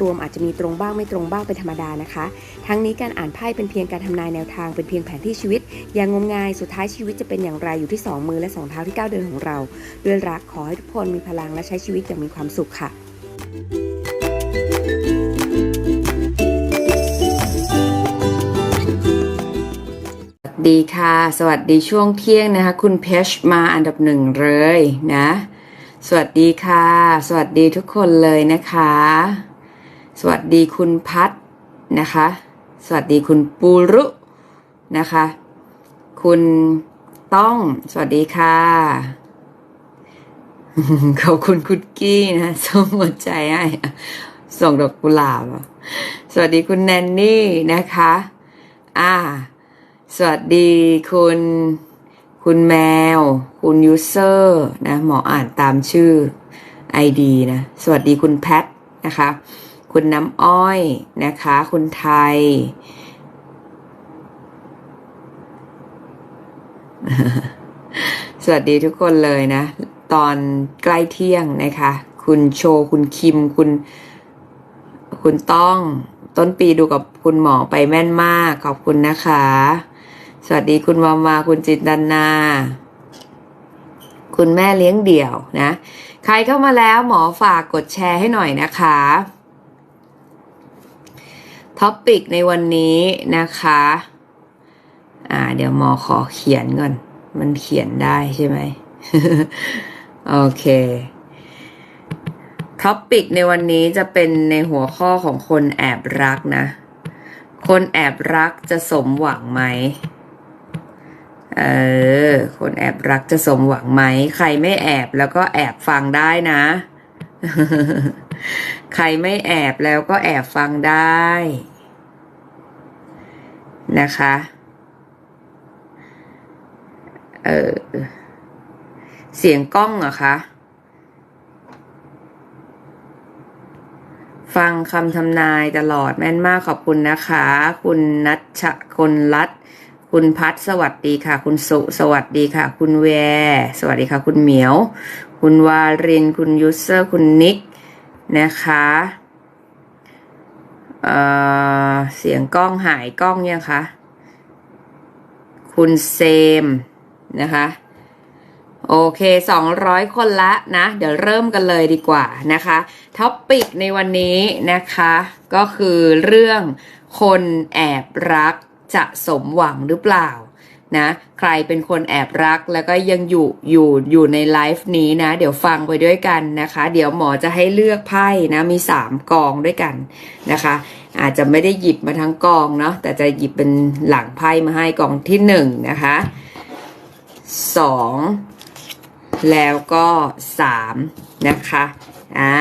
รวมอาจจะมีตรงบ้างไม่ตรงบ้างเป็นธรรมดานะคะ ทั้งนี้การอ่านไพ่เป็นเพียงการทำนายแนวทางเป็นเพียงแผนที่ชีวิต อย่างงมงายสุดท้ายชีวิตจะเป็นอย่างไรอยู่ที่สองมือและสองเท้าที่ก้าวเดินของเรา ด้วยรักขอให้ทุกคนมีพลังและใช้ชีวิตอย่างมีความสุขค่ะสวัสดีค่ะ สวัสดีช่วงเที่ยงนะคะ คุณเพชมาอันดับหนึ่งเลยนะ สวัสดีค่ะ สวัสดีทุกคนเลยนะคะ สวัสดีคุณพัดนะคะ สวัสดีคุณปูรุนะคะ คุณต้อง สวัสดีค่ะ ขอบคุณคุณกี้นะส่งหัวใจให้ส่งดอกกุหลาบอะสวัสดีคุณแนนนี่นะคะ อ่า สวัสดีคุณ คุณแมว คุณยูเซอร์นะ หมออ่านตามชื่อ ID นะ สวัสดีคุณแพทนะคะ คุณน้ำอ้อยนะคะ คุณไทย สวัสดีทุกคนเลยนะ ตอนใกล้เที่ยงนะคะ คุณโชว์คุณคิม คุณ คุณต้อง ต้นปีดูกับคุณหมอไปแม่นมาก ขอบคุณนะคะ สวัสดีคุณวามาคุณจิตดันนา คุณแม่เลี้ยงเดี่ยวนะ ใครเข้ามาแล้วหมอฝากกดแชร์ให้หน่อยนะคะ ท็อปปิกในวันนี้นะคะ อ่า เดี๋ยวหมอขอเขียนก่อน มันเขียนได้ใช่ไหม โอเค ท็อปปิกในวันนี้จะเป็นในหัวข้อของคนแอบรักนะ คนแอบรักจะสมหวังไหม เออ คนแอบรักจะสมหวังไหม ใครไม่แอบแล้วก็แอบฟังได้นะใครไม่แอบแล้วก็แอบฟังได้ นะคะเออเสียงกล้องเหรอะคะฟังคำทำนายตลอดแม่นมากขอบคุณนะคะ คุณนัชชะคนรัตคุณพัฒสวัสดีค่ะ คุณสุสวัสดีค่ะ คุณแวร์สวัสดีค่ะ คุณเหมียว คุณวาริน คุณยูเซอร์ คุณนิกนะคะ เอ่อเสียงกล้องหายกล้องเนี่ยคะคุณเซมนะคะ โอเค200คนละนะ เดี๋ยวเริ่มกันเลยดีกว่านะคะท็อปปิกในวันนี้นะคะ ก็คือเรื่องคนแอบรักจะสมหวังหรือเปล่า นะใครเป็นคนแอบรักแล้วก็ยังอยู่อยู่อยู่ในไลฟ์นี้นะ เดี๋ยวฟังไปด้วยกันนะคะ เดี๋ยวหมอจะให้เลือกไพ่นะมี 3 กองด้วยกันนะคะ อาจจะไม่ได้หยิบมาทั้งกองเนาะแต่จะหยิบเป็นหลังไพ่มาให้กองที่1นะคะสองแล้วก็สามนะคะอ่า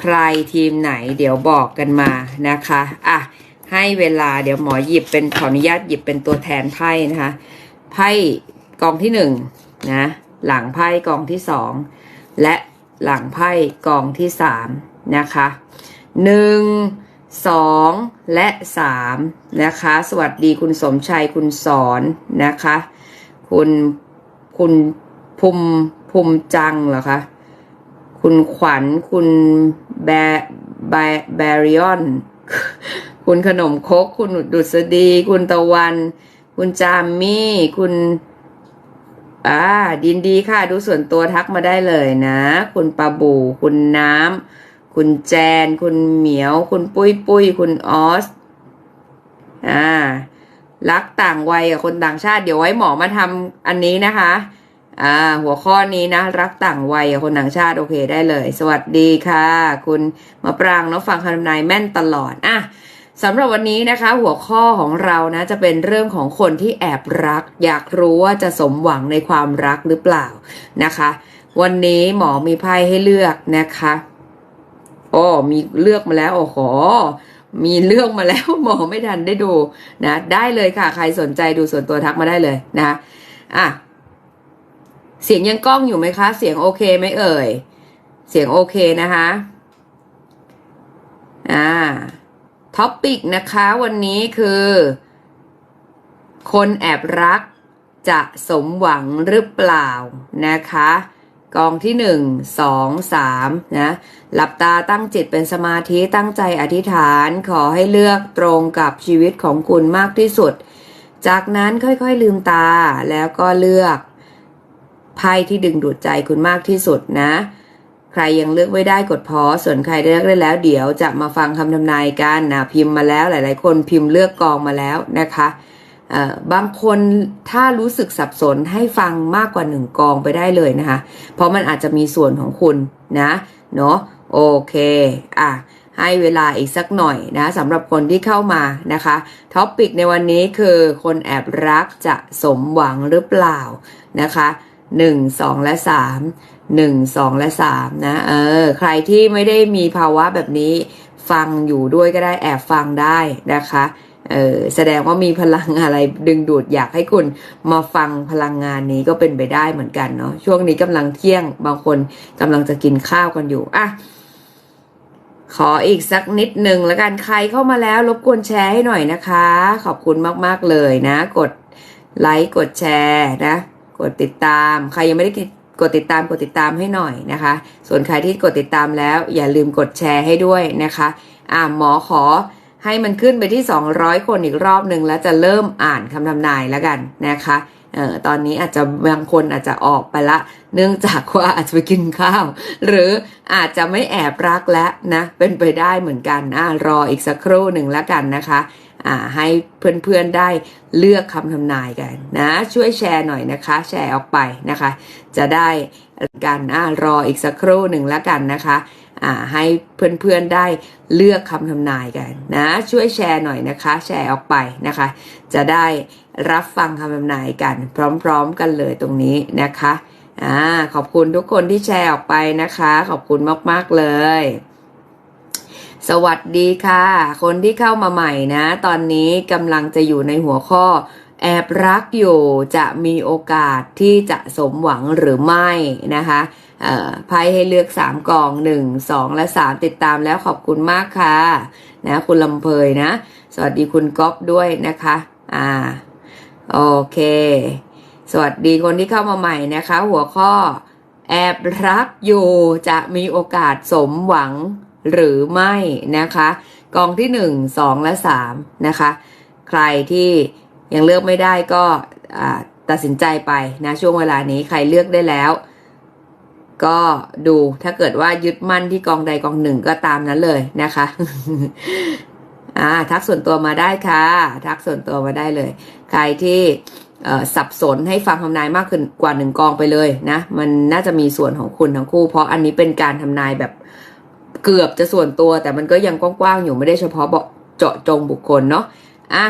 ใครทีมไหนเดี๋ยวบอกกันมานะคะอะ ให้เวลาเดี๋ยวหมอหยิบเป็นขออนุญาตหยิบเป็นตัวแทนไพ่นะคะไพ่กองที่หนึ่งนะหลังไพ่กองที่สองและหลังไพ่กองที่สามนะคะหนึ่งสองและสามนะคะ สวัสดีคุณสมชัยคุณสอนนะคะ คุณคุณภูมิภูมิจังเหรอคะคุณขวัญคุณแบแบแบริออน คุณขนมคก คุณดุษฎี คุณตะวัน คุณจามมี่ คุณอ่าดินดีค่ะดูส่วนตัวทักมาได้เลยนะ คุณปาบู คุณน้ำ คุณแจน คุณเหมียว คุณปุ้ยปุ้ย คุณออส อ่า รักต่างวัยกับคนต่างชาติ เดี๋ยวไว้หมอมาทำอันนี้นะคะ อ่า หัวข้อนี้นะ รักต่างวัยกับคนต่างชาติ โอเคได้เลย สวัสดีค่ะ คุณมะปรางเนาะฟังคำทำนายแม่นตลอด อะ สำหรับวันนี้นะคะ หัวข้อของเรานะจะเป็นเรื่องของคนที่แอบรัก อยากรู้ว่าจะสมหวังในความรักหรือเปล่านะคะ วันนี้หมอมีไพ่ให้เลือกนะคะโอ้มีเลือกมาแล้วโอ้โหมีเลือกมาแล้วหมอไม่ทันได้ดูนะได้เลยค่ะ ใครสนใจดูส่วนตัวทักมาได้เลยนะคะอะเสียงยังกล้องอยู่ไหมคะ เสียงโอเคไหมเอ่ย เสียงโอเคนะคะ อ่า ท็อปปิกนะคะวันนี้คือ คนแอบรักจะสมหวังหรือเปล่านะคะ กองที่หนึ่งสองสามนะหลับตาตั้งจิตเป็นสมาธิตั้งใจอธิษฐานขอให้เลือกตรงกับชีวิตของคุณมากที่สุด จากนั้นค่อยๆลืมตาแล้วก็เลือกไพ่ที่ดึงดูดใจคุณมากที่สุดนะ รยังเลือกไม่ได้กดพอส่วนใครเลือกได้แล้ว เดี๋ยวจะมาฟังคำทำนายกันนะพิมพ์มาแล้วหลาย ๆ คนพิมพ์เลือกกองมาแล้วนะคะเออบางคนถ้ารู้สึกสับสนให้ฟังมากกว่าหนึ่งกองไปได้เลยนะคะ เพราะมันอาจจะมีส่วนของคุณนะเนาะโอเคอะให้เวลาอีกสักหน่อยนะสำหรับคนที่เข้ามานะคะท็อปิกในวันนี้คือคนแอบรักจะสมหวังหรือเปล่านะคะหนึ่งสองและสาม หนึ่งสองและสามนะ เออ ใครที่ไม่ได้มีภาวะแบบนี้ ฟังอยู่ด้วยก็ได้แอบฟังได้นะคะ เออแสดงว่ามีพลังอะไรดึงดูดอยากให้คุณมาฟังพลังงานนี้ก็เป็นไปได้เหมือนกันเนาะช่วงนี้กำลังเที่ยงบางคนกำลังจะกินข้าวกันอยู่อะขออีกสักนิดหนึ่งแล้วกันใครเข้ามาแล้วรบกวนแชร์ให้หน่อยนะคะ ขอบคุณมาก ๆ เลยนะ กดไลค์กดแชร์นะ กดติดตาม ใครยังไม่ได้ กดติดตามกดติดตามให้หน่อยนะคะ ส่วนใครที่กดติดตามแล้วอย่าลืมกดแชร์ให้ด้วยนะคะอ่าหมอขอให้มันขึ้นไปที่ 200 คนอีกรอบหนึ่งแล้วจะเริ่มอ่านคำทำนายแล้วกันนะคะเอ่อตอนนี้อาจจะบางคนอาจจะออกไปละ เนื่องจากว่าอาจจะไปกินข้าว หรืออาจจะไม่แอบรักแล้วนะ เป็นไปได้เหมือนกันอ่ารออีกสักครู่หนึ่งแล้วกันนะคะ ให้เพื่อนๆได้เลือกคำทำนายกันนะช่วยแชร์หน่อยนะคะ แชร์ออกไปนะคะ จะได้กันอ่ารออีกสักครู่หนึ่งแล้วกันนะคะอ่าให้เพื่อนๆได้เลือกคำทำนายกันนะช่วยแชร์หน่อยนะคะ แชร์ออกไปนะคะ จะได้รับฟังคำทำนายกัน พร้อมๆกันเลยตรงนี้นะคะอ่าขอบคุณทุกคนที่แชร์ออกไปนะคะ ขอบคุณมากๆเลย สวัสดีค่ะ คนที่เข้ามาใหม่นะ ตอนนี้กำลังจะอยู่ในหัวข้อ แอบรักอยู่จะมีโอกาสที่จะสมหวังหรือไม่นะคะไพ่ให้เลือก 3กล่อง 1 2 และ 3 ติดตามแล้วขอบคุณมากค่ะนะคุณลำเพยนะ สวัสดีคุณก๊อฟด้วยนะคะอ่าโอเค สวัสดีคนที่เข้ามาใหม่นะคะ หัวข้อแอบรักอยู่จะมีโอกาสสมหวัง หรือไม่นะคะ กองที่ 1 2 และ3นะคะ ใครที่ยังเลือกไม่ได้ก็ตัดสินใจไปนะช่วงเวลานี้ใครเลือกได้แล้ว ก็ดูถ้าเกิดว่ายึดมั่นที่กองใดกองหนึ่งก็ตามนั้นเลยนะคะอ่าทักส่วนตัวมาได้ค่ะ ทักส่วนตัวมาได้เลย ใครที่สับสนให้ฟังทำนายมากขึ้นกว่าหนึ่งกองไปเลยนะ มันน่าจะมีส่วนของคุณทั้งคู่ เพราะอันนี้เป็นการทำนายแบบ เกือบจะส่วนตัวแต่มันก็ยังกว้างๆอยู่ไม่ได้เฉพาะเจาะจงบุคคลเนาะอะ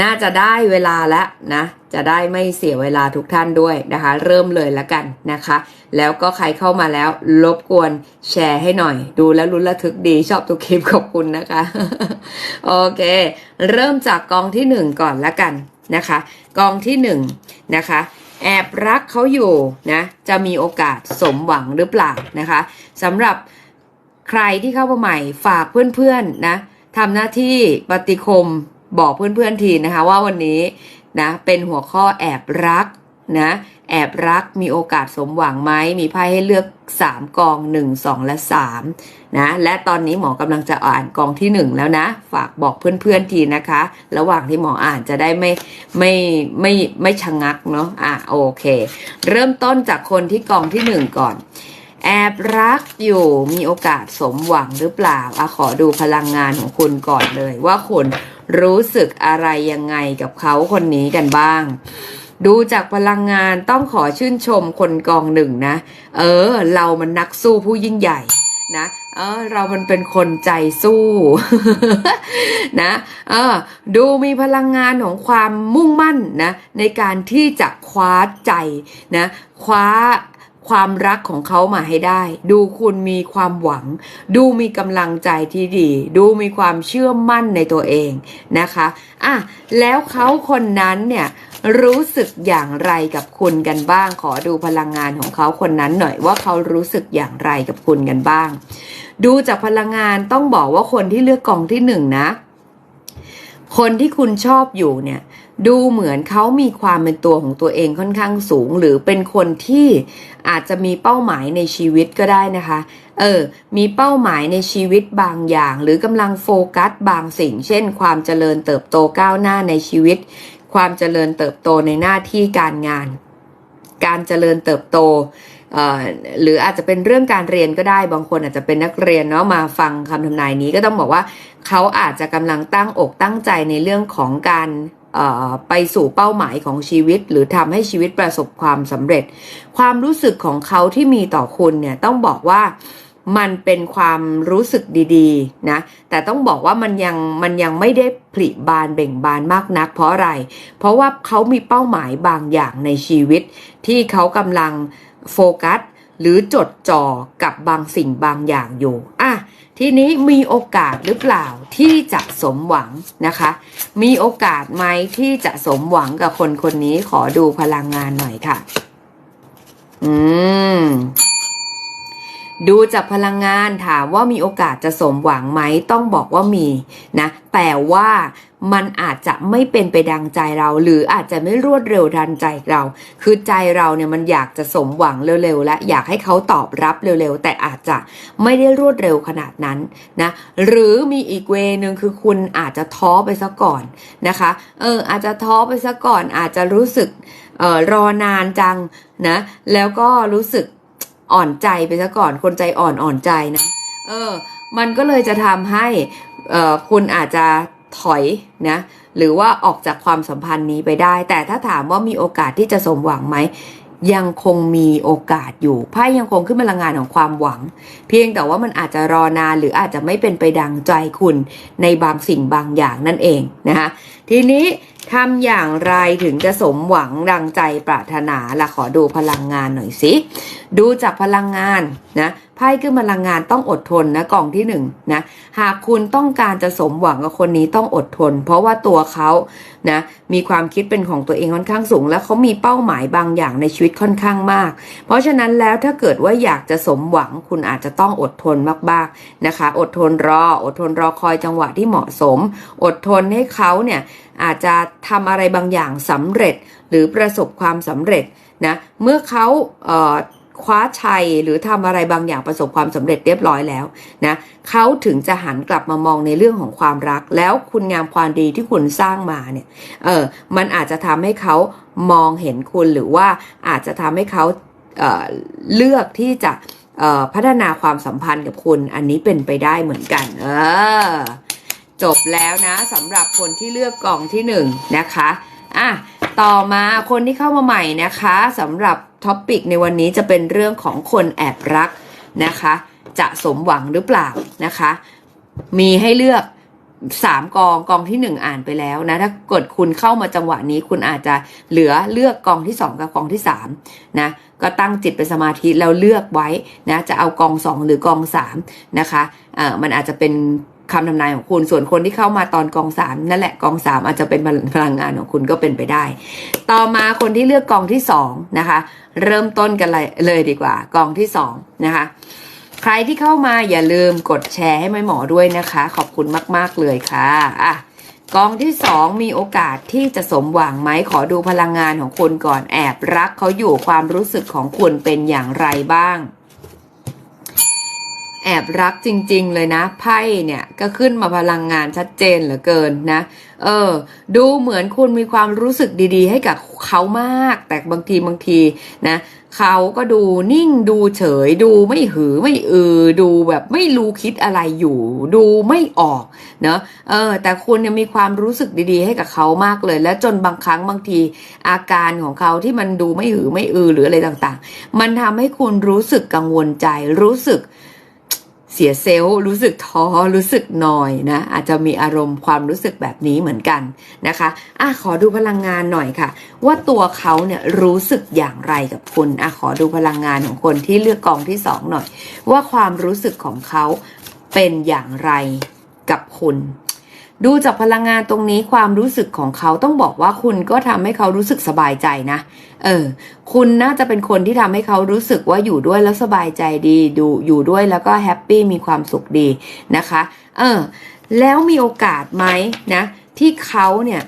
น่าจะได้เวลาแล้วนะ จะได้ไม่เสียเวลาทุกท่านด้วยนะคะ เริ่มเลยละกันนะคะ แล้วก็ใครเข้ามาแล้วรบกวนแชร์ให้หน่อย ดูแล้วรุ้นระทึกดีชอบทุกคลิปขอบคุณนะคะ โอเค เริ่มจากกองที่หนึ่งก่อนละกันนะคะ กองที่หนึ่งนะคะ แอบรักเขาอยู่นะ จะมีโอกาสสมหวังหรือเปล่านะคะสำหรับ ใครที่เข้ามาใหม่ฝากเพื่อนๆนะทำหน้าที่ปฏิคมบอกเพื่อนๆทีนะคะว่าวันนี้นะเป็นหัวข้อแอบรักนะแอบรักมีโอกาสสมหวังไหมมีไพ่ให้เลือก 3 กอง 1 2 และ3นะและตอนนี้หมอกำลังจะอ่านกองที่ 1 แล้วนะ ฝากบอกเพื่อนๆทีนะคะ ระหว่างที่หมออ่านจะได้ไม่ไม่ไม่ไม่ชะงักเนาะอะโอเค เริ่มต้นจากคนที่กองที่ 1 ก่อน แอบรักอยู่มีโอกาสสมหวังหรือเปล่าอะขอดูพลังงานของคุณก่อนเลย ว่าคุณรู้สึกอะไรยังไงกับเขาคนนี้กันบ้าง ดูจากพลังงานต้องขอชื่นชมคนกองหนึ่งนะ เออ เรามันนักสู้ผู้ยิ่งใหญ่นะเออเรามันเป็นคนใจสู้ นะเออดูมีพลังงานของความมุ่งมั่นนะในการที่จะคว้าใจนะคว้า ความรักของเขามาให้ได้ ดูคุณมีความหวัง ดูมีกำลังใจที่ดี ดูมีความเชื่อมั่นในตัวเองนะคะอะแล้วเขาคนนั้นเนี่ยรู้สึกอย่างไรกับคุณกันบ้าง ขอดูพลังงานของเขาคนนั้นหน่อยว่าเขารู้สึกอย่างไรกับคุณกันบ้าง ดูจากพลังงานต้องบอกว่าคนที่เลือกกองที่หนึ่งนะ คนที่คุณชอบอยู่เนี่ยดูเหมือนเขามีความเป็นตัวของตัวเองค่อนข้างสูง หรือเป็นคนที่ อาจจะมีเป้าหมายในชีวิตก็ได้นะคะ เออ มีเป้าหมายในชีวิตบางอย่าง หรือกำลังโฟกัสบางสิ่ง เช่น ความเจริญเติบโตก้าวหน้าในชีวิต ความเจริญเติบโตในหน้าที่การงาน การเจริญเติบโตเอ่อหรืออาจจะเป็นเรื่องการเรียนก็ได้บางคนอาจจะเป็นนักเรียนเนาะมาฟังคำทำนายนี้ก็ต้องบอกว่า เขาอาจจะกำลังตั้งอกตั้งใจในเรื่องของการ ไปสู่เป้าหมายของชีวิต หรือทำให้ชีวิตประสบความสำเร็จ ความรู้สึกของเขาที่มีต่อคุณเนี่ยต้องบอกว่ามันเป็นความรู้สึกดีๆนะแต่ต้องบอกว่ามันยังมันยังไม่ได้ผลิบานเบ่งบานมากนัก เพราะอะไร เพราะว่าเขามีเป้าหมายบางอย่างในชีวิต ที่เขากำลังโฟกัส หรือจดจ่อกับบางสิ่งบางอย่างอยู่อะ ทีนี้มีโอกาสหรือเปล่าที่จะสมหวังนะคะ มีโอกาสไหมที่จะสมหวังกับคนคนนี้ขอดูพลังงานหน่อยค่ะ อืม ดูจากพลังงานถามว่ามีโอกาสจะสมหวังไหมต้องบอกว่ามีนะแต่ว่ามันอาจจะไม่เป็นไปดังใจเรา หรืออาจจะไม่รวดเร็วทันใจเรา คือใจเราเนี่ยมันอยากจะสมหวังเร็วๆและอยากให้เขาตอบรับเร็วๆ แต่อาจจะไม่ได้รวดเร็วขนาดนั้นนะหรือมีอีกเวนึงคือคุณอาจจะท้อไปซะก่อนนะคะเอออาจจะท้อไปซะก่อนอาจจะรู้สึกเออรอนานจังนะแล้วก็รู้สึก อ่อนใจไปซะก่อนคนใจอ่อนอ่อนใจนะ เออ มันก็เลยจะทำให้เอ่อคุณอาจจะถอยนะ หรือว่าออกจากความสัมพันธ์นี้ไปได้ แต่ถ้าถามว่ามีโอกาสที่จะสมหวังไหมยังคงมีโอกาสอยู่ไพ่ยังคงขึ้นพลังงานของความหวัง เพียงแต่ว่ามันอาจจะรอนานหรืออาจจะไม่เป็นไปดังใจคุณในบางสิ่งบางอย่างนั่นเองนะคะทีนี้ ทำอย่างไรถึงจะสมหวังดังใจปรารถนาล่ะขอดูพลังงานหน่อยสิ ดูจากพลังงานนะ ไพ่ขึ้นพลังงานต้องอดทนนะกล่องที่หนึ่งนะหากคุณต้องการจะสมหวังกับคนนี้ต้องอดทน เพราะว่าตัวเขานะมีความคิดเป็นของตัวเองค่อนข้างสูง และเขามีเป้าหมายบางอย่างในชีวิตค่อนข้างมาก เพราะฉะนั้นแล้วถ้าเกิดว่าอยากจะสมหวังคุณอาจจะต้องอดทนมากๆนะคะ อดทนรอ อดทนรอคอยจังหวะที่เหมาะสม อดทนให้เขาเนี่ยอาจจะทำอะไรบางอย่างสำเร็จหรือประสบความสำเร็จนะเมื่อเขาเอ่อ คว้าชัยหรือทำอะไรบางอย่างประสบความสำเร็จเรียบร้อยแล้วนะเขาถึงจะหันกลับมามองในเรื่องของความรัก แล้วคุณงามความดีที่คุณสร้างมาเนี่ยเออมันอาจจะทำให้เขามองเห็นคุณหรือว่าอาจจะทำให้เขาเเลือกที่จะพัฒนาความสัมพันธ์กับคุณ อันนี้เป็นไปได้เหมือนกัน เออ จบแล้วนะสำหรับคนที่เลือกกล่องที่หนึ่งนะคะ อะ ต่อมาคนที่เข้ามาใหม่นะคะสำหรับ ท็อปิกในวันนี้จะเป็นเรื่องของคนแอบรักนะคะ จะสมหวังหรือเปล่านะคะ มีให้เลือกสามกองกองที่หนึ่งอ่านไปแล้วนะ ถ้าเกิดคุณเข้ามาจังหวะนี้คุณอาจจะเหลือเลือกกองที่สองกับกองที่สามนะก็ตั้งจิตเป็นสมาธิแล้วเลือกไว้นะจะเอากองสองหรือกองสามนะคะเอ่อมันอาจจะเป็น คำทำนายของคุณ ส่วนคนที่เข้ามาตอนกองสามนั่นแหละกองสามอาจจะเป็นพลังงานของคุณก็เป็นไปได้ ต่อมาคนที่เลือกกองที่สองนะคะ เริ่มต้นกันเลยเลยดีกว่า กองที่สองนะคะใครที่เข้ามาอย่าลืมกดแชร์ให้ไม่หมอด้วยนะคะ ขอบคุณมาก ๆ เลยค่ะอะกองที่สองมีโอกาสที่จะสมหวังไหมขอดูพลังงานของคุณก่อนแอบรักเขาอยู่ความรู้สึกของคุณเป็นอย่างไรบ้าง แอบรักจริง ๆ เลยนะไพ่เนี่ยก็ขึ้นมาพลังงานชัดเจนเหลือเกินนะ เออ ดูเหมือนคุณมีความรู้สึกดีๆ ให้กับเขามาก แต่บางทีบางทีนะเขาก็ดูนิ่งดูเฉย ดูไม่หือไม่อือ ดูแบบไม่รู้คิดอะไรอยู่ ดูไม่ออกเนอะเออ แต่คุณเนี่ยมีความรู้สึกดีๆ ให้กับเขามากเลย และจนบางครั้งบางที อาการของเขาที่มันดูไม่หือไม่อือหรืออะไรต่างๆ มันทำให้คุณรู้สึกกังวลใจรู้สึก เสียเซลล์รู้สึกท้อรู้สึกนอยนะอาจจะมีอารมณ์ความรู้สึกแบบนี้เหมือนกันนะคะอะขอดูพลังงานหน่อยค่ะ ว่าตัวเขาเนี่ยรู้สึกอย่างไรกับคุณอะขอดูพลังงานของคนที่เลือกกองที่สองหน่อย ว่าความรู้สึกของเขาเป็นอย่างไรกับคุณ ดูจากพลังงานตรงนี้ความรู้สึกของเขาต้องบอกว่าคุณก็ทำให้เขารู้สึกสบายใจนะ เออ คุณน่าจะเป็นคนที่ทำให้เขารู้สึกว่าอยู่ด้วยแล้วสบายใจดีดูอยู่ด้วยแล้วก็แฮปปี้มีความสุขดีนะคะ เออ แล้วมีโอกาสไหมนะ ที่เขาเนี่ย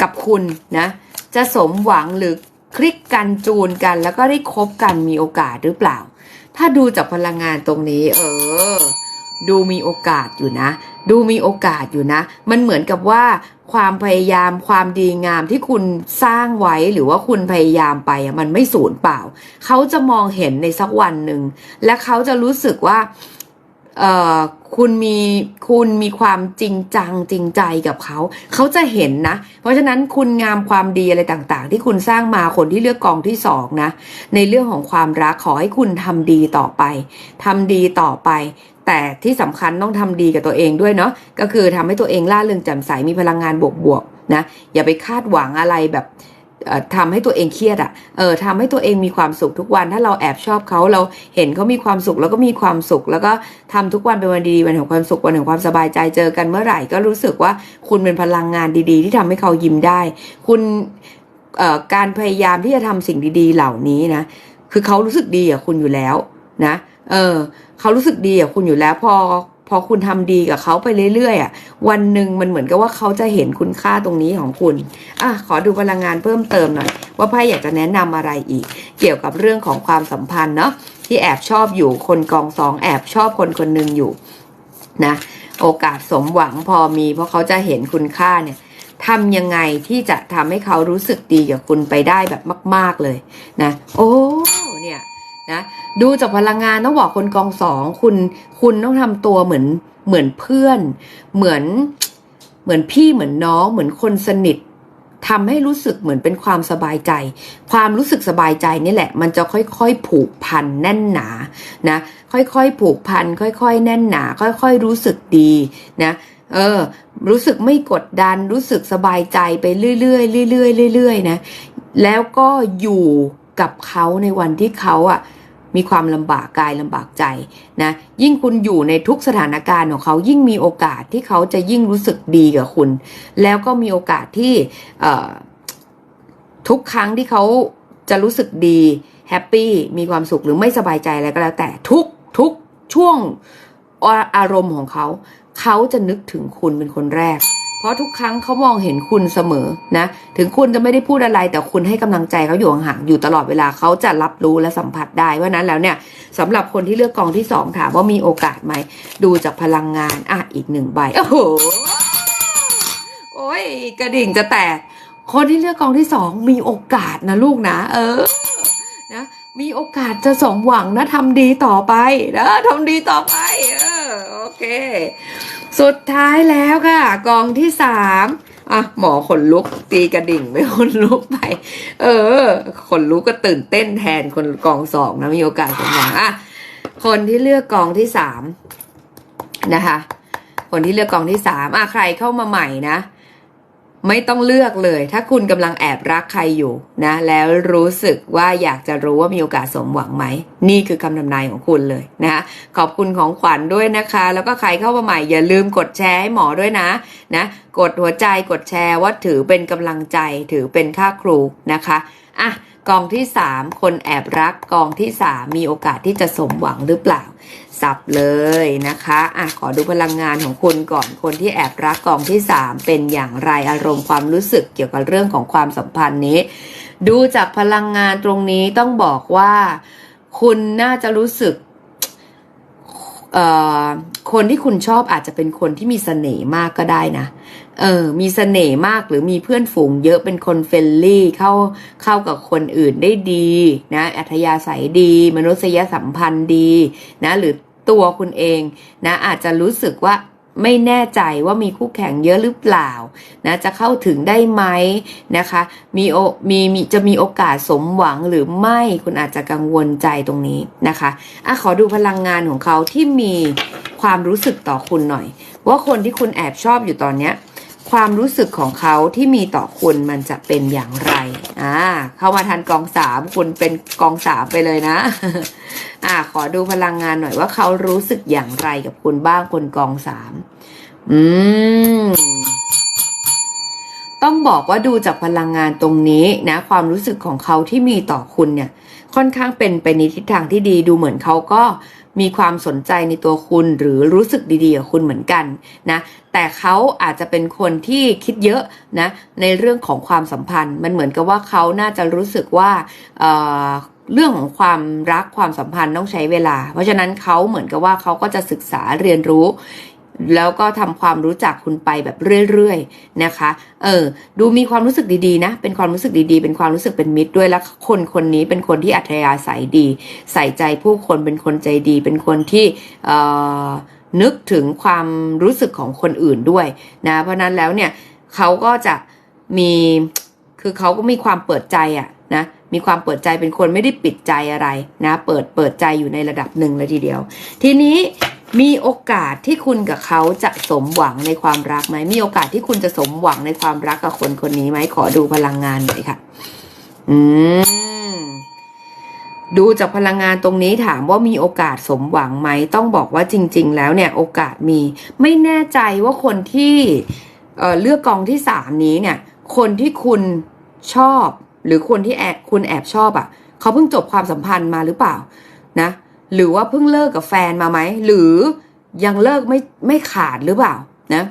กับคุณนะ จะสมหวังหรือคลิกกันจูนกัน แล้วก็ได้คบกันมีโอกาสหรือเปล่า ถ้าดูจากพลังงานตรงนี้ เออ ดูมีโอกาสอยู่นะ ดูมีโอกาสอยู่นะ มันเหมือนกับว่าความพยายามความดีงามที่คุณสร้างไว้หรือว่าคุณพยายามไปมันไม่สูญเปล่า เขาจะมองเห็นในสักวันหนึ่งและเขาจะรู้สึกว่า เอ่อคุณมีคุณมีความจริงจังจริงใจกับเขา เขาจะเห็นนะ เพราะฉะนั้นคุณงามความดีอะไรต่างๆ ที่คุณสร้างมาคนที่เลือกกองที่สองนะ ในเรื่องของความรักขอให้คุณทำดีต่อไปทำดีต่อไป แต่ที่สำคัญต้องทำดีกับตัวเองด้วยเนาะก็คือทำให้ตัวเองล่าเริงแจ่มใสมีพลังงานบวกๆนะอย่าไปคาดหวังอะไรแบบ ทำให้ตัวเองเครียดอะ่ะ เออทำให้ตัวเองมีความสุขทุกวัน ถ้าเราแอบชอบเขาเราเห็นเขามีความสุขแล้วก็มีความสุข แล้วก็ทำทุกวันเป็นวันดีๆวันแห่งความสุขวันแห่งความสบายใจเจอกันเมื่อไหร่ ก็รู้สึกว่าคุณเป็นพลังงานดีๆ ที่ทำให้เขายิ้มได้ คุณเอ่อการพยายามที่จะทำสิ่งดีๆ เหล่านี้นะ คือเขารู้สึกดีกับคุณอยู่แล้วนะ เออ เขารู้สึกดีกับคุณอยู่แล้วพอ พอคุณทำดีกับเขาไปเรื่อยๆอะวันหนึ่งมันเหมือนกับว่าเขาจะเห็นคุณค่าตรงนี้ของคุณอะขอดูพลังงานเพิ่มเติมหน่อย ว่าไพ่อยากจะแนะนำอะไรอีก เกี่ยวกับเรื่องของความสัมพันธ์เนาะที่แอบชอบอยู่คนกองสองแอบชอบคนคนหนึ่งอยู่นะโอกาสสมหวังพอมี เพราะเขาจะเห็นคุณค่าเนี่ยทำยังไงที่จะทำให้เขารู้สึกดีกับคุณไปได้แบบมาก ๆเลยนะ โอ้เนี่ย นะดูจากพลังงานต้องบอกคนกองสองคุณคุณต้องทำตัวเหมือนเหมือนเพื่อน เหมือนเหมือนพี่เหมือนน้อง เหมือนคนสนิททำให้รู้สึกเหมือนเป็นความสบายใจ ความรู้สึกสบายใจนี่แหละ มันจะค่อยๆผูกพันแน่นหนานะ ค่อยๆผูกพันค่อย ๆ แน่นหนา ค่อย ๆ รู้สึกดีนะเออ รู้สึกไม่กดดัน รู้สึกสบายใจไปเรื่อยๆเรื่อยๆเรื่อยๆนะ แล้วก็อยู่กับเขาในวันที่เขาอะ มีความลำบากกายลำบากใจนะยิ่งคุณอยู่ในทุกสถานการณ์ของเขายิ่งมีโอกาสที่เขาจะยิ่งรู้สึกดีกับคุณ แล้วก็มีโอกาสที่ทุกครั้งที่เขาจะรู้สึกดีแฮปปี้มีความสุขหรือไม่สบายใจอะไรก็แล้วแต่ทุกทุกช่วงอารมณ์ของเขา เขาจะนึกถึงคุณเป็นคนแรก เพราะทุกครั้งเขามองเห็นคุณเสมอนะ ถึงคุณจะไม่ได้พูดอะไร แต่คุณให้กำลังใจเขาอยู่ห่างๆอยู่ตลอดเวลาเขาจะรับรู้และสัมผัสได้เพรานั้นแล้วเนี่ยสำหรับคนที่เลือกกองที่สองถามว่ามีโอกาสไหม ดูจากพลังงานอะอีกหนึ่งใบโอ้โหโอ้ยกระดิ่งจะแตก คนที่เลือกกองที่สองมีโอกาสนะลูกนะ เออนะ มีโอกาสจะสมหวังนะทำดีต่อไปนะทำดีต่อไปเออโอเค สุดท้ายแล้วค่ะ กองที่สามอะหมอขนลุกตีกระดิ่งไปขนลุกไป เออขนลุกก็ตื่นเต้นแทนคนกองสองนะมีโอกาสสมหวังอะคนที่เลือกกองที่สามนะคะ คนที่เลือกกองที่สามอะใครเข้ามาใหม่นะ ไม่ต้องเลือกเลย ถ้าคุณกำลังแอบรักใครอยู่นะ แล้วรู้สึกว่าอยากจะรู้ว่ามีโอกาสสมหวังไหม นี่คือคำทำนายของคุณเลยนะขอบคุณของขวัญด้วยนะคะ แล้วก็ใครเข้ามาใหม่อย่าลืมกดแชร์ให้หมอด้วยนะนะ กดหัวใจกดแชร์ว่าถือเป็นกำลังใจถือเป็นค่าครูนะคะอะกองที่ 3 คนแอบรักกองที่ 3 มีโอกาสที่จะสมหวังหรือเปล่า สับเลยนะคะอะขอดูพลังงานของคุณก่อน คนที่แอบรักกองที่ 3 เป็นอย่างไรอารมณ์ความรู้สึกเกี่ยวกับเรื่องของความสัมพันธ์นี้ ดูจากพลังงานตรงนี้ต้องบอกว่า คุณน่าจะรู้สึกเอ่อคนที่คุณชอบอาจจะเป็นคนที่มีเสน่ห์มากก็ได้นะ เออ มีเสน่ห์มากหรือมีเพื่อนฝูงเยอะเป็นคนเฟรนลี่เข้าเข้ากับคนอื่นได้ดีนะ อัธยาศัยดี มนุษยสัมพันธ์ดีนะ หรือ ตัวคุณเองนะอาจจะรู้สึกว่าไม่แน่ใจว่ามีคู่แข่งเยอะหรือเปล่านะจะเข้าถึงได้ไหมนะคะมีโอมีมีจะมีโอกาสสมหวังหรือไม่คุณอาจจะกังวลใจตรงนี้นะคะอะขอดูพลังงานของเขาที่มีความรู้สึกต่อคุณหน่อย ว่าคนที่คุณแอบชอบอยู่ตอนเนี้ย ความรู้สึกของเขาที่มีต่อคุณมันจะเป็นอย่างไร อ่า เข้ามาทันกองสามคุณเป็นกองสามไปเลยนะ อ่า ขอดูพลังงานหน่อยว่าเขารู้สึกอย่างไรกับคุณบ้างคนกองสาม อืม ต้องบอกว่าดูจากพลังงานตรงนี้นะ ความรู้สึกของเขาที่มีต่อคุณเนี่ย ค่อนข้างเป็นไปในทิศทางที่ดีดูเหมือนเขาก็ มีความสนใจในตัวคุณหรือรู้สึกดีๆกับคุณเหมือนกันนะแต่เขาอาจจะเป็นคนที่คิดเยอะนะในเรื่องของความสัมพันธ์ มันเหมือนกับว่าเขาน่าจะรู้สึกว่าเเรื่องของความรักความสัมพันธ์ต้องใช้เวลา เพราะฉะนั้นเขาเหมือนกับว่าเขาก็จะศึกษาเรียนรู้ แล้วก็ทำความรู้จักคุณไปแบบเรื่อยๆนะคะ เออ ดูมีความรู้สึกดีๆนะ เป็นความรู้สึกดีๆ เป็นความรู้สึกเป็นมิตรด้วย แล้วคนคนนี้เป็นคนที่อัธยาศัยดี ใส่ใจผู้คน เป็นคนใจดี เป็นคนที่ เอ่อ นึกถึงความรู้สึกของคนอื่นด้วยนะ เพราะฉะนั้นแล้วเนี่ยเขาก็จะมี คือเขาก็มีความเปิดใจอะนะ มีความเปิดใจเป็นคนไม่ได้ปิดใจอะไรนะ เปิด เปิดใจอยู่ในระดับหนึ่งเลยทีเดียว ทีนี้ มีโอกาสที่คุณกับเขาจะสมหวังในความรักไหม มีโอกาสที่คุณจะสมหวังในความรักกับคนคนนี้ไหม ขอดูพลังงานหน่อยค่ะ อืม ดูจากพลังงานตรงนี้ถามว่ามีโอกาสสมหวังไหม ต้องบอกว่าจริง ๆ แล้วเนี่ยโอกาสมี ไม่แน่ใจว่าคนที่เอ่อเลือกกองที่สามนี้เนี่ย คนที่คุณชอบ หรือคนที่แอบคุณแอบชอบอะ่ะ เขาเพิ่งจบความสัมพันธ์มาหรือเปล่า นะ หรือว่าเพิ่งเลิกกับแฟนมาไหม หรือยังเลิกไม่ไม่ขาดหรือเปล่านะ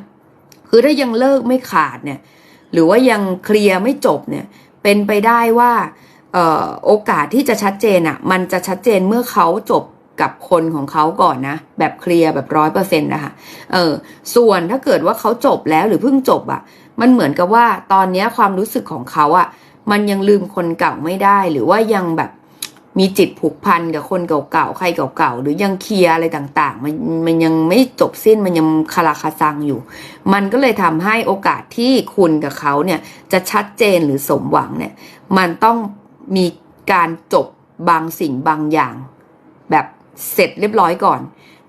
คือถ้ายังเลิกไม่ขาดเนี่ย หรือว่ายังเคลียร์ไม่จบเนี่ย เป็นไปได้ว่าออโอกาสที่จะชัดเจนอะ่ะ มันจะชัดเจนเมื่อเขาจบกับคนของเขาก่อนนะ แบบเคลียร์แบบร้อยเปอร์เซ็นต์นะคะเออส่วนถ้าเกิดว่าเขาจบแล้วหรือเพิ่งจบอะ่ะ มันเหมือนกับว่าตอนนี้ความรู้สึกของเขาอะ่ะ มันยังลืมคนเก่าไม่ได้หรือว่ายังแบบ มีจิตผูกพันกับคนเก่าๆ ใครเก่าๆ หรือยังเคลียร์อะไรต่างๆ มันมันยังไม่จบสิ้นมันยังคาราคาซังอยู่ มันก็เลยทำให้โอกาสที่คุณกับเขาเนี่ยจะชัดเจนหรือสมหวังเนี่ย มันต้องมีการจบบางสิ่งบางอย่าง แบบเสร็จเรียบร้อยก่อน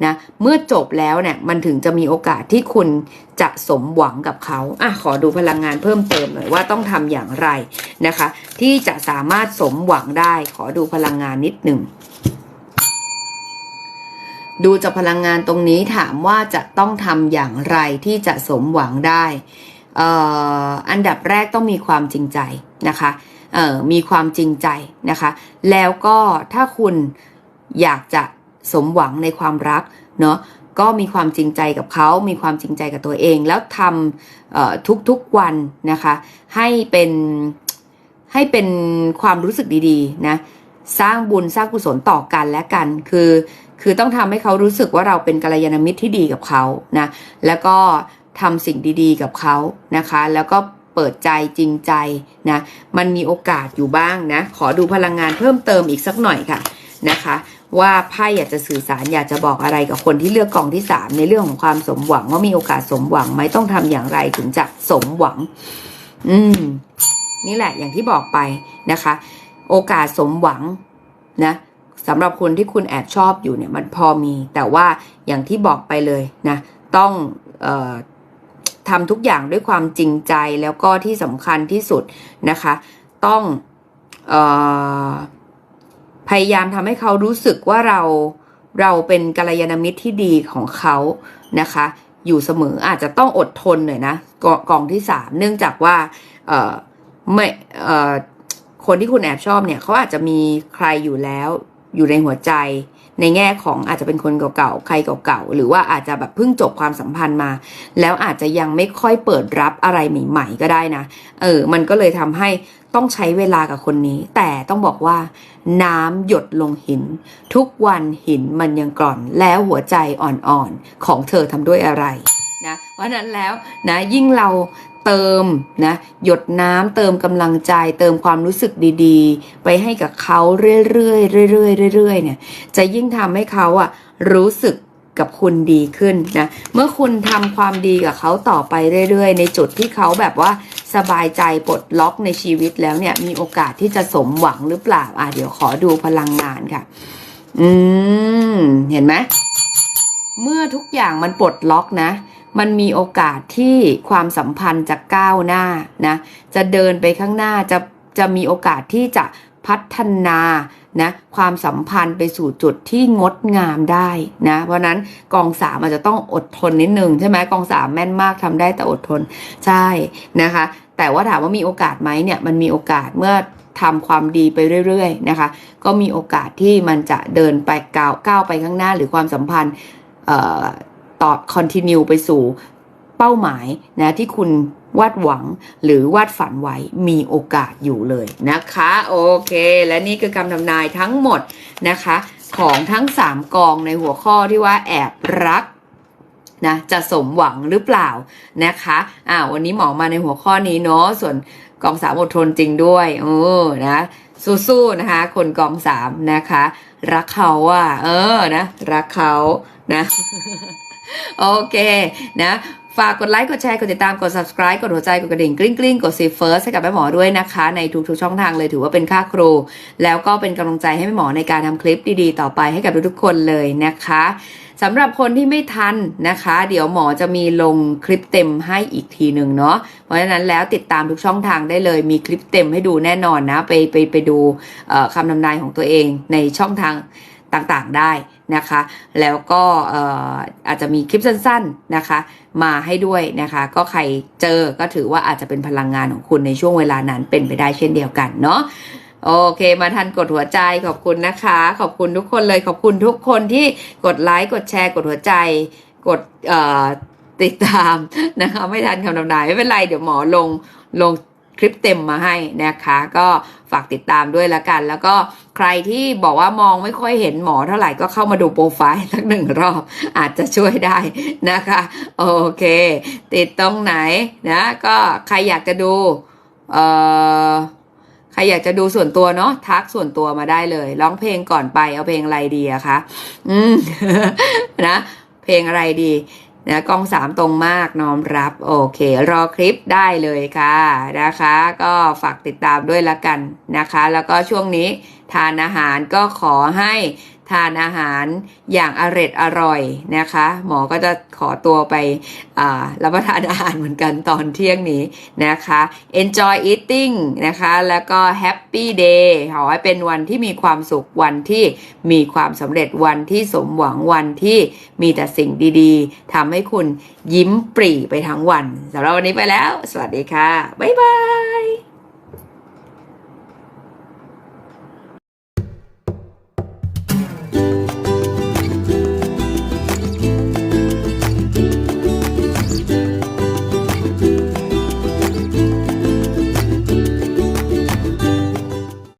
นะเมื่อจบแล้วเนี่ยมันถึงจะมีโอกาสที่คุณจะสมหวังกับเขาอะขอดูพลังงานเพิ่มเติมหน่อยว่าต้องทำอย่างไรนะคะ ที่จะสามารถสมหวังได้ ขอดูพลังงานนิดหนึ่งดูจากพลังงานตรงนี้ถามว่าจะต้องทำอย่างไรที่จะสมหวังได้อ,อ,อันดับแรกต้องมีความจริงใจนะคะมีความจริงใจนะคะ แล้วก็ถ้าคุณอยากจะ สมหวังในความรักเนาะก็มีความจริงใจกับเขา มีความจริงใจกับตัวเอง แล้วทำทุกๆวันนะคะ ให้เป็นให้เป็นความรู้สึกดีๆนะ สร้างบุญสร้างกุศลต่อกันและกัน คือ คือต้องทำให้เขารู้สึกว่าเราเป็นกัลยาณมิตรที่ดีกับเขานะ แล้วก็ทำสิ่งดีๆกับเขานะคะ แล้วก็เปิดใจจริงใจนะ มันมีโอกาสอยู่บ้างนะ ขอดูพลังงานเพิ่มเติมอีกสักหน่อยค่ะนะคะ ว่าไพ่อยากจะสื่อสารอยากจะบอกอะไรกับคนที่เลือกกองที่สามในเรื่องของความสมหวังว่ามีโอกาสสมหวังไหมต้องทำอย่างไรถึงจะสมหวัง อืม นี่แหละอย่างที่บอกไปนะคะ โอกาสสมหวังนะสำหรับคนที่คุณแอบชอบอยู่เนี่ย มันพอมี แต่ว่าอย่างที่บอกไปเลยนะ ต้องออทำทุกอย่างด้วยความจริงใจแล้วก็ที่สำคัญที่สุดนะคะ ต้องออ พยายามทำให้เขารู้สึกว่าเราเราเป็นกัลยาณมิตรที่ดีของเขานะคะ อยู่เสมออาจจะต้องอดทนหน่อยนะกกองที่สามเนื่องจากว่าเออไม่เออคนที่คุณแอบชอบเนี่ยเขาอาจจะมีใครอยู่แล้วอยู่ในหัวใจ ในแง่ของอาจจะเป็นคนเก่าๆใครเก่าๆหรือว่าอาจจะแบบเพิ่งจบความสัมพันธ์มา แล้วอาจจะยังไม่ค่อยเปิดรับอะไรใหม่ ๆ ก็ได้นะเออมันก็เลยทำให้ ต้องใช้เวลากับคนนี้ แต่ต้องบอกว่า น้ำหยดลงหิน ทุกวันหินมันยังกร่อน แล้วหัวใจอ่อนๆ ของเธอทำด้วยอะไรนะเพราะนั้นแล้วนะยิ่งเราเติมนะหยดน้ำเติมกำลังใจ เติมความรู้สึกดีๆ ไปให้กับเขาเรื่อยๆเรื่อยๆเรื่อยๆเนี่ยจะยิ่งทำให้เขาอะรู้สึก กับคุณดีขึ้นนะ เมื่อคุณทำความดีกับเขาต่อไปเรื่อยๆ ในจุดที่เขาแบบว่าสบายใจปลดล็อกในชีวิตแล้วเนี่ย มีโอกาสที่จะสมหวังหรือเปล่า อะเดี๋ยวขอดูพลังงานค่ะ อืม เห็นไหมเมื่อทุกอย่างมันปลดล็อกนะ มันมีโอกาสที่ความสัมพันธ์จะก้าวหน้านะ จะเดินไปข้างหน้าจะจะมีโอกาสที่จะ พัฒนานะความสัมพันธ์ไปสู่จุดที่งดงามได้นะเพราะนั้นกองสามอาจจะต้องอดทนนิดนึงใช่ไหมกองสามแม่นมากทำได้แต่อดทนใช่นะคะ แต่ว่าถามว่ามีโอกาสไหมเนี่ยมันมีโอกาสเมื่อทำความดีไปเรื่อยๆนะคะ ก็มีโอกาสที่มันจะเดินไปก้าวก้าวไปข้างหน้าหรือความสัมพันธ์เอ่อต่อ continue ไปสู่ เป้าหมายนะที่คุณวาดหวังหรือวาดฝันไว้มีโอกาสอยู่เลยนะคะ โอเค และนี่คือคำทำนายทั้งหมดนะคะ ของทั้ง 3 กองในหัวข้อที่ว่าแอบรักนะจะสมหวังหรือเปล่านะคะอ่าวันนี้หมอมาในหัวข้อนี้เนาะส่วนกองสามอดทนจริงด้วยเออนะสู้ๆนะคะ คนกองสามนะคะ รักเขาอะเออนะ รักเขานะ โอเคนะ ฝากกดไลค์กดแชร์กดติดตามกด subscribe กดหัวใจกดกระดิ่งกริ๊งกริ๊งกด see first ให้กับแม่หมอด้วยนะคะ ในทุกๆช่องทางเลยถือว่าเป็นค่าครู แล้วก็เป็นกำลังใจให้แม่หมอในการทำคลิปดีๆ ต่อไปให้กับทุกๆคนเลยนะคะสำหรับคนที่ไม่ทันนะคะ เดี๋ยวหมอจะมีลงคลิปเต็มให้อีกทีหนึ่งเนาะเพราะฉะนั้นแล้วติดตามทุกช่องทางได้เลยมีคลิปเต็มให้ดูแน่นอนนะ ไปไปไปดูคำนำนายของตัวเองในช่องทาง ต่างๆได้นะคะ แล้วก็อาจจะมีคลิปสั้นๆนะคะ มาให้ด้วยนะคะ ก็ใครเจอก็ถือว่าอาจจะเป็นพลังงานของคุณในช่วงเวลานั้นเป็นไปได้เช่นเดียวกันเนาะโอเค มาทันกดหัวใจขอบคุณนะคะ ขอบคุณทุกคนเลยขอบคุณทุกคนที่กดไลค์กดแชร์กดหัวใจ กดติดตามนะคะ ไม่ทันคำนำนายไม่เป็นไรเดี๋ยวหมอลงลง คลิปเต็มมาให้นะคะ ก็ฝากติดตามด้วยละกัน แล้วก็ใครที่บอกว่ามองไม่ค่อยเห็นหมอเท่าไหร่ก็เข้ามาดูโปรไฟล์สักหนึ่งรอบ อาจจะช่วยได้นะคะ โอเค ติดตรงไหนนะ ก็ใครอยากจะดูเอ่อใครอยากจะดูส่วนตัวเนาะทักส่วนตัวมาได้เลยร้องเพลงก่อนไปเอาเพลงอะไรดีอะคะอืมนะเพลงอะไรดี นะกล้องสามตรงมากน้อมรับ โอเค รอคลิปได้เลยค่ะนะคะ ก็ฝากติดตามด้วยละกันนะคะ แล้วก็ช่วงนี้ทานอาหารก็ขอให้ ทานอาหารอย่างอร็ดอร่อยนะคะ หมอก็จะขอตัวไปรับประทานอาหารเหมือนกันตอนเที่ยงนี้นะคะ enjoy eating นะคะ แล้วก็ happy day ขอให้เป็นวันที่มีความสุขวันที่มีความสำเร็จวันที่สมหวังวันที่มีแต่สิ่งดีๆทำให้คุณยิ้มปรีไปทั้งวันสำหรับวันนี้ไปแล้ว สวัสดีค่ะ บ๊ายบาย